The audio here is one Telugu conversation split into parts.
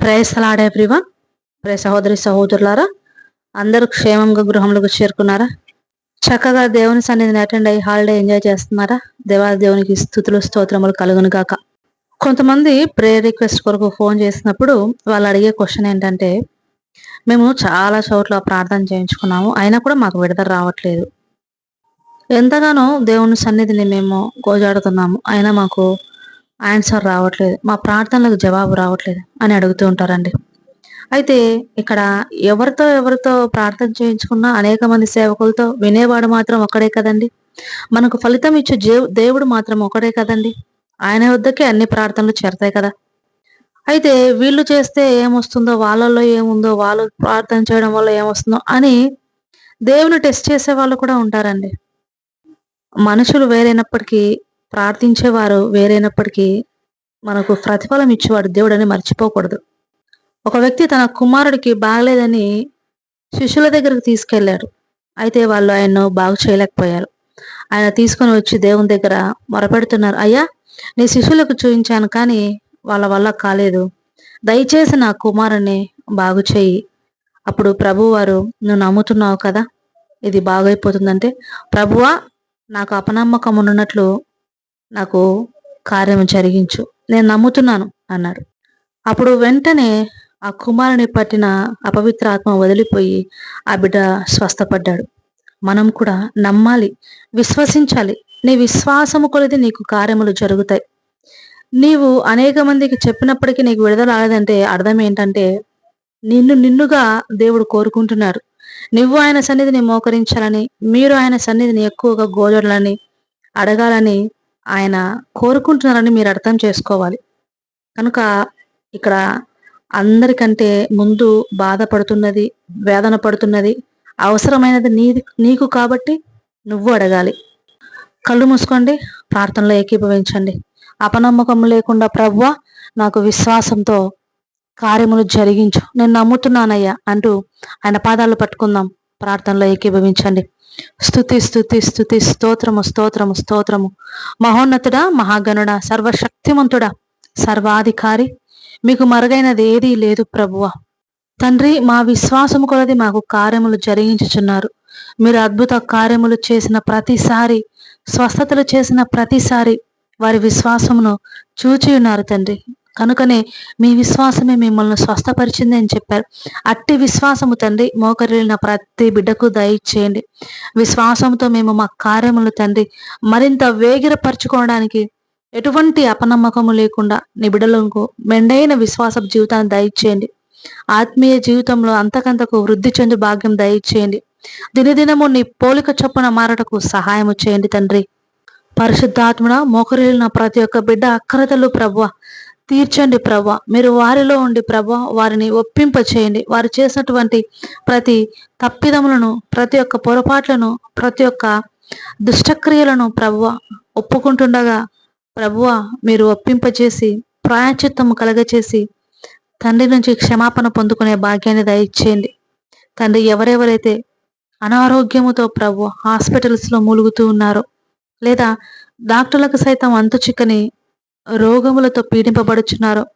ప్రేసలాడే ఎవ్రీవన్. ప్రే సహోదరి సహోదరులారా అందరూ క్షేమంగా గృహంలోకి చేరుకున్నారా? చక్కగా దేవుని సన్నిధిని అటెండ్ అయ్యి హాలిడే ఎంజాయ్ చేస్తున్నారా? దేవాది దేవునికి స్థుతులు స్తోత్రములు కలుగును గాక. కొంతమంది ప్రేయర్ రిక్వెస్ట్ కొరకు ఫోన్ చేసినప్పుడు వాళ్ళు అడిగే క్వశ్చన్ ఏంటంటే మేము చాలా చోట్ల ప్రార్థన చేయించుకున్నాము అయినా కూడా మాకు విడుదల రావట్లేదు. ఎంతగానో దేవుని సన్నిధిని మేము గోజాడుతున్నాము అయినా మాకు ఆన్సర్ రావట్లేదు. మా ప్రార్థనలకు జవాబు రావట్లేదు అని అడుగుతూ ఉంటారండి. అయితే ఇక్కడ ఎవరితో ఎవరితో ప్రార్థన చేయించుకున్నా అనేక మంది సేవకులతో వినేవాడు మాత్రం ఒకడే కదండి. మనకు ఫలితం ఇచ్చే దేవుడు మాత్రం ఒకడే కదండి. ఆయన వద్దకే అన్ని ప్రార్థనలు చేరతాయి కదా. అయితే వీళ్ళు చేస్తే ఏమొస్తుందో వాళ్ళల్లో ఏముందో వాళ్ళు ప్రార్థన చేయడం వల్ల ఏమొస్తుందో అని దేవుని టెస్ట్ చేసే వాళ్ళు కూడా ఉంటారండి. మనుషులు వేరైనప్పటికీ ప్రార్థించేవారు వేరైనప్పటికీ మనకు ప్రతిఫలం ఇచ్చేవాడు దేవుడని మర్చిపోకూడదు. ఒక వ్యక్తి తన కుమారుడికి బాగలేదని శిష్యుల దగ్గరకు తీసుకెళ్ళాడు అయితే వాళ్ళు ఆయన్ను బాగు చేయలేకపోయారు. ఆయన తీసుకొని వచ్చి దేవుని దగ్గర మొరపెడుతున్నారు. అయ్యా నీ శిష్యులకు చూపించాను కానీ వాళ్ళ వల్ల కాలేదు. దయచేసి నా కుమారుని బాగు చేయి. అప్పుడు ప్రభువారు నువ్వు నమ్ముతున్నావు కదా? ఇది బాగైపోతుందంటే ప్రభువా నాకు అపనమ్మకం ఉన్నట్లు నాకు కార్యం జరిగించు. నేను నమ్ముతున్నాను అన్నాడు అప్పుడు వెంటనే ఆ కుమారుని పట్టిన అపవిత్ర ఆత్మ వదిలిపోయి ఆ బిడ్డ స్వస్థపడ్డాడు. మనం కూడా నమ్మాలి విశ్వసించాలి. నీ విశ్వాసము కొలిది నీకు కార్యములు జరుగుతాయి. నీవు అనేక మందికి చెప్పినప్పటికీ నీకు విడుదల రాలేదంటే అర్థం ఏంటంటే నిన్ను నిన్నుగా దేవుడు కోరుకుంటున్నారు నువ్వు ఆయన సన్నిధిని మోకరించాలని మీరు ఆయన సన్నిధిని ఎక్కువగా గోజడాలని అడగాలని ఆయన కోరుకుంటున్నారని మీరు అర్థం చేసుకోవాలి. కనుక ఇక్కడ అందరికంటే ముందు బాధపడుతున్నది వేదన పడుతున్నది అవసరమైనది నీది నీకు కాబట్టి నువ్వు అడగాలి. కళ్ళు మూసుకోండి ప్రార్థనలో ఏకీభవించండి. అపనమ్మకం లేకుండా ప్రవ్వ నాకు విశ్వాసంతో కార్యములు జరిగించు. నేను నమ్ముతున్నానయ్యా అంటూ ఆయన పాదాలు పట్టుకుందాం. ప్రార్థనలో ఏకీభవించండి. స్థుతి స్థుతి స్థుతి స్తోత్రము స్తోత్రము స్తోత్రము. మహోన్నతుడా మహాగణుడ సర్వశక్తిమంతుడా సర్వాధికారి మీకు మరుగైనది ఏదీ లేదు ప్రభువ. తండ్రి మా విశ్వాసము కొలది మాకు కార్యములు జరిగించుచున్నారు. మీరు అద్భుత కార్యములు చేసిన ప్రతిసారి స్వస్థతలు చేసిన ప్రతిసారి వారి విశ్వాసమును చూచి ఉన్నారు తండ్రి. కనుకనే మీ విశ్వాసమే మిమ్మల్ని స్వస్థపరిచింది అని చెప్పారు. అట్టి విశ్వాసము తండ్రి మోకరిల్లిన ప్రతి బిడ్డకు దయచేయండి. విశ్వాసంతో మేము మా కార్యములు తండ్రి మరింత వేగిరపరచుకోవడానికి ఎటువంటి అపనమ్మకము లేకుండా నిబిడలకు మెండైన విశ్వాస జీవితాన్ని దయచేయండి. ఆత్మీయ జీవితంలో అంతకంతకు వృద్ధి చెందు భాగ్యం దయచేయండి. దినదినము నీ పోలిక చొప్పున మారటకు సహాయము చేయండి తండ్రి. పరిశుద్ధాత్మడ మోకరిల్లిన ప్రతి ఒక్క బిడ్డ అక్రతలు ప్రభు తీర్చండి ప్రభ. మీరు వారిలో ఉండి ప్రభ వారిని ఒప్పింప చేయండి వారు చేసినటువంటి ప్రతి తప్పిదములను ప్రతి ఒక్క పొరపాట్లను ప్రతి ఒక్క దుష్టక్రియలను ప్రభు ఒప్పుకుంటుండగా ప్రభువ మీరు ఒప్పింపచేసి ప్రాయచిత్తము కలగచేసి తండ్రి నుంచి క్షమాపణ పొందుకునే భాగ్యాన్ని దయచేయండి. తండ్రి ఎవరెవరైతే అనారోగ్యముతో ప్రభు హాస్పిటల్స్లో మూలుగుతూ ఉన్నారో లేదా డాక్టర్లకు సైతం అంతు చిక్కని రోగములతో పీడింపబడుచున్నారో.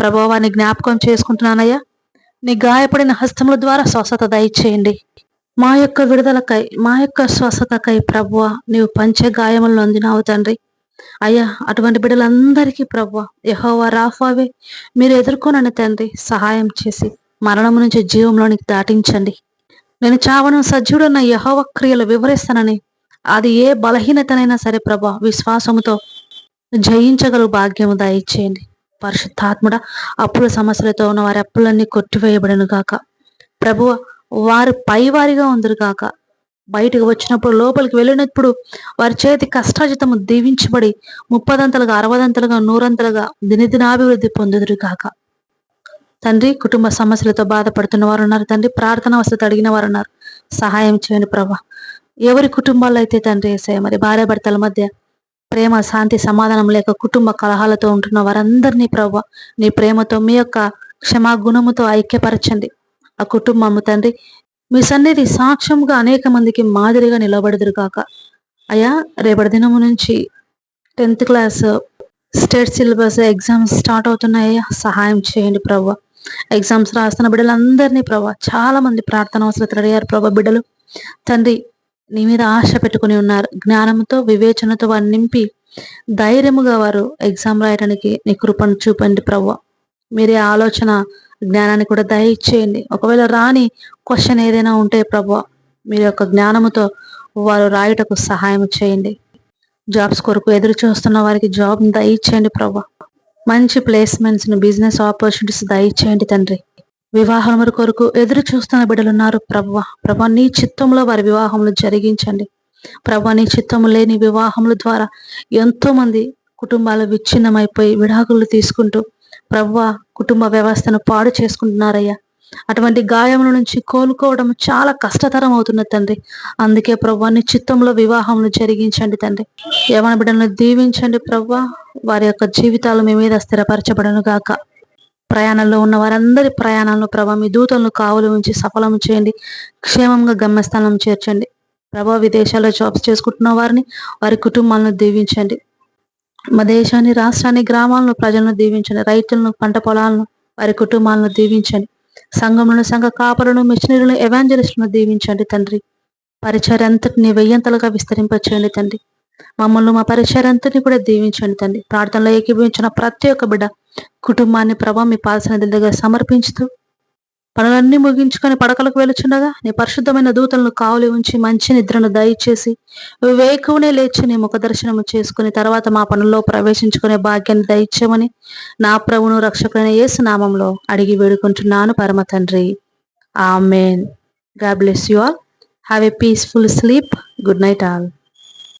ప్రభావాన్ని జ్ఞాపకం చేసుకుంటున్నానయ్యా. నీ గాయపడిన హస్తముల ద్వారా స్వస్థత దయచేయండి. మా యొక్క విడుదలకై మా యొక్క స్వస్థతకై ప్రభువ నీవు పంచ గాయములను అందినావు తండ్రి. అయ్యా అటువంటి బిడ్డలందరికీ ప్రభు యహోవా రాఫావే మీరు ఎదుర్కొనని తండ్రి సహాయం చేసి మరణం నుంచి జీవంలోనికి దాటించండి. నేను చావను సజ్జుడున్న యహోవ క్రియలు వివరిస్తానని అది ఏ బలహీనతనైనా సరే ప్రభా విశ్వాసముతో జయించగల భాగ్యము దయచేయండి. పరిశుద్ధాత్ముడ అప్పుల సమస్యలతో ఉన్న వారి అప్పులన్నీ కొట్టివేయబడను గాక. ప్రభు వారు పైవారిగా ఉందరు గాక. బయటకు వచ్చినప్పుడు లోపలికి వెళ్ళినప్పుడు వారి చేతి కష్టాజితము దీవించబడి ముప్పదంతలుగా అరవదంతలుగా నూరంతలుగా దినదినాభివృద్ధి పొందుదురు కాక తండ్రి కుటుంబ సమస్యలతో బాధపడుతున్న వారు ఉన్నారు తండ్రి ప్రార్థన వసతి అడిగిన వారు ఉన్నారు సహాయం చేయండి ప్రభా. ఎవరి కుటుంబాల్లో అయితే తండ్రి వేసాయి మరి భార్యాభర్తల మధ్య ప్రేమ శాంతి సమాధానం లేక కుటుంబ కలహాలతో ఉంటున్న వారందరినీ ప్రభు నీ ప్రేమతో మీ యొక్క క్షమాగుణముతో ఐక్యపరచండి. ఆ కుటుంబము తండ్రి మీ సన్నిధి సాక్ష్యంగా అనేక మందికి మాదిరిగా నిలబడదురు కాక అయ్యా రేపటి దినము నుంచి tenth class state syllabus exams start అవుతున్నాయి. సహాయం చేయండి ప్రభు. ఎగ్జామ్స్ రాస్తున్న బిడ్డలందరినీ ప్రభా చాలా మంది ప్రార్థన అవసరం అడిగారు ప్రభా బిడ్డలు. తండ్రి నీ మీద ఆశ పెట్టుకుని ఉన్నారు. జ్ఞానంతో వివేచనతో వారిని నింపి ధైర్యముగా వారు ఎగ్జామ్ రాయడానికి నీ కృపను చూపండి ప్రవ్వ. మీరే ఆలోచన జ్ఞానాన్ని కూడా దయచేయండి. ఒకవేళ రాని క్వశ్చన్ ఏదైనా ఉంటే ప్రభు మీరు యొక్క జ్ఞానముతో వారు రాయుటకు సహాయం చేయండి. జాబ్స్ కొరకు ఎదురు చూస్తున్న వారికి జాబ్ దయచేయండి ప్రభు మంచి ప్లేస్మెంట్స్ బిజినెస్ ఆపర్చునిటీస్ దయచేయండి తండ్రి. వివాహముల కొరకు ఎదురు చూస్తున్న బిడ్డలు ఉన్నారు ప్రభు ప్రభా నీ చిత్తంలో వారి వివాహములు జరిగించండి. ప్రభా నీ చిత్తము లేని వివాహముల ద్వారా ఎంతో మంది కుటుంబాలు విచ్ఛిన్నమైపోయి విడాకులు తీసుకుంటూ ప్రభు కుటుంబ వ్యవస్థను పాడు చేసుకుంటున్నారయ్యా. అటువంటి గాయముల నుంచి కోలుకోవడం చాలా కష్టతరం అవుతున్నది తండ్రి. అందుకే ప్రభు నీ చిత్తంలో వివాహములు జరిగించండి తండ్రి. యవన బిడ్డలను దీవించండి ప్రభు. వారి యొక్క జీవితాలు మీ మీద స్థిరపరచబడను గాక ప్రయాణంలో ఉన్న వారందరి ప్రయాణాలను ప్రభా మీ దూతలను కావులు ఉంచి సఫలం చేయండి. క్షేమంగా గమ్యస్థానం చేర్చండి. ప్రభా విదేశాల్లో జాబ్స్ చేసుకుంటున్న వారిని వారి కుటుంబాలను దీవించండి. మా దేశాన్ని రాష్ట్రాన్ని గ్రామాలను ప్రజలను దీవించండి. రైతులను పంట పొలాలను వారి కుటుంబాలను దీవించండి. సంఘములను సంఘ కాపలను మిషనరీలను ఎవాంజలిస్టులను దీవించండి తండ్రి. పరిచయం అంతటిని వెయ్యంతలుగా విస్తరింపచేయండి తండ్రి. మమ్మల్ని మా పరిచయంతని కూడా దీవించండి తండ్రి. ప్రార్థనలో ఏకీభవించిన ప్రతి ఒక్క బిడ్డ కుటుంబాన్ని ప్రభా మీ పాల్సిన దగ్గర సమర్పించుతూ పనులన్నీ ముగించుకొని పడకలకు వెలుచుండగా నీ పరిశుద్ధమైన దూతలను కావులి ఉంచి మంచి నిద్రను దయచేసి వివేకునే లేచి నీ ముఖ దర్శనము చేసుకుని తర్వాత మా పనుల్లో ప్రవేశించుకునే భాగ్యాన్ని దయచేమని నా ప్రభును రక్షకుడైన యేసు నామంలో అడిగి వేడుకుంటున్నాను పరమ తండ్రి. Amen. God bless you all. Have a peaceful sleep. Good night all.